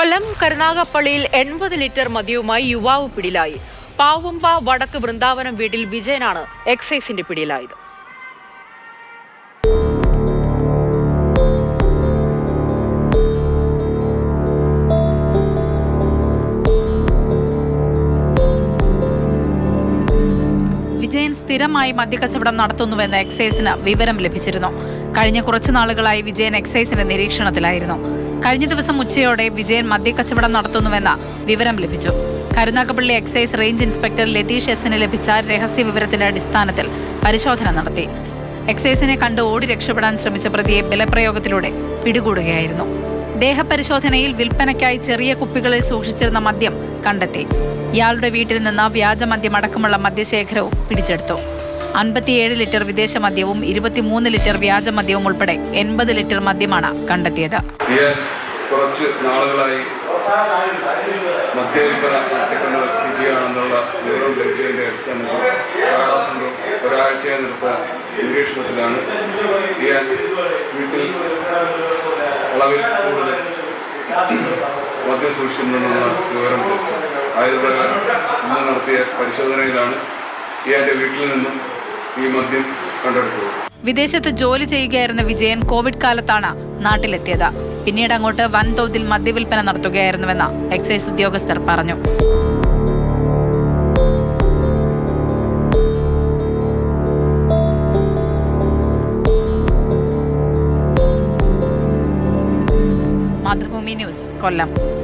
കൊല്ലം കരുനാഗപ്പള്ളിയിൽ എൺപത് ലിറ്റർ മദ്യവുമായി യുവാവ് പിടിയിലായി. പാവുമ്പ വടക്ക് വൃന്ദാവനം വീട്ടിൽ വിജയനാണ് എക്സൈസിന്റെ പിടിയിലായത്. വിജയൻ സ്ഥിരമായി മദ്യക്കച്ചവടം നടത്തുന്നുവെന്ന് എക്സൈസിന് വിവരം ലഭിച്ചിരുന്നു. കഴിഞ്ഞ കുറച്ചു നാളുകളായി വിജയൻ എക്സൈസിന്റെ നിരീക്ഷണത്തിലായിരുന്നു. കഴിഞ്ഞ ദിവസം ഉച്ചയോടെ വിജയൻ മദ്യക്കച്ചവടം നടത്തുന്നുവെന്ന വിവരം ലഭിച്ചു. Karunagappally excise range inspector Latheesh എസിന് ലഭിച്ച രഹസ്യ വിവരത്തിന്റെ അടിസ്ഥാനത്തിൽ പരിശോധന നടത്തി. എക്സൈസിനെ കണ്ട് ഓടി രക്ഷപ്പെടാൻ ശ്രമിച്ച പ്രതിയെ ബലപ്രയോഗത്തിലൂടെ പിടികൂടുകയായിരുന്നു. ദേഹപരിശോധനയിൽ വിൽപ്പനയ്ക്കായി ചെറിയ കുപ്പികളിൽ സൂക്ഷിച്ചിരുന്ന മദ്യം കണ്ടെത്തി. ഇയാളുടെ വീട്ടിൽ നിന്ന് വ്യാജമദ്യം അടക്കമുള്ള മദ്യശേഖരവും പിടിച്ചെടുത്തു. അൻപത്തിയേഴ് ലിറ്റർ വിദേശ മദ്യവും ഇരുപത്തിമൂന്ന് ലിറ്റർ വ്യാജ മദ്യവും ഉൾപ്പെടെ എൺപത് ലിറ്റർ മദ്യമാണ് കണ്ടെത്തിയത്. കുറച്ച് നാളുകളായി നിരീക്ഷണത്തിലാണ് ഇയാൾ വീട്ടിൽ അളവിൽ കൂടുതൽ മദ്യം സൂക്ഷിച്ചിട്ടുണ്ടെന്നുള്ള വിവരം ലഭിച്ചത്. ആയതുപ്രകാരം ഇന്ന് നടത്തിയ പരിശോധനയിലാണ് ഇയാളുടെ വീട്ടിൽ നിന്നും ഈ മദ്യം കണ്ടെടുത്തു വിദേശത്ത് ജോലി ചെയ്യുകയായിരുന്ന വിജയൻ കോവിഡ് കാലത്താണ് നാട്ടിലെത്തിയത്. പിന്നീട് അങ്ങോട്ട് വൻതോതിൽ മദ്യവിൽപ്പന നടത്തുകയായിരുന്നുവെന്ന് എക്സൈസ് ഉദ്യോഗസ്ഥർ പറഞ്ഞു. മാതൃഭൂമി ന്യൂസ് കൊല്ലം.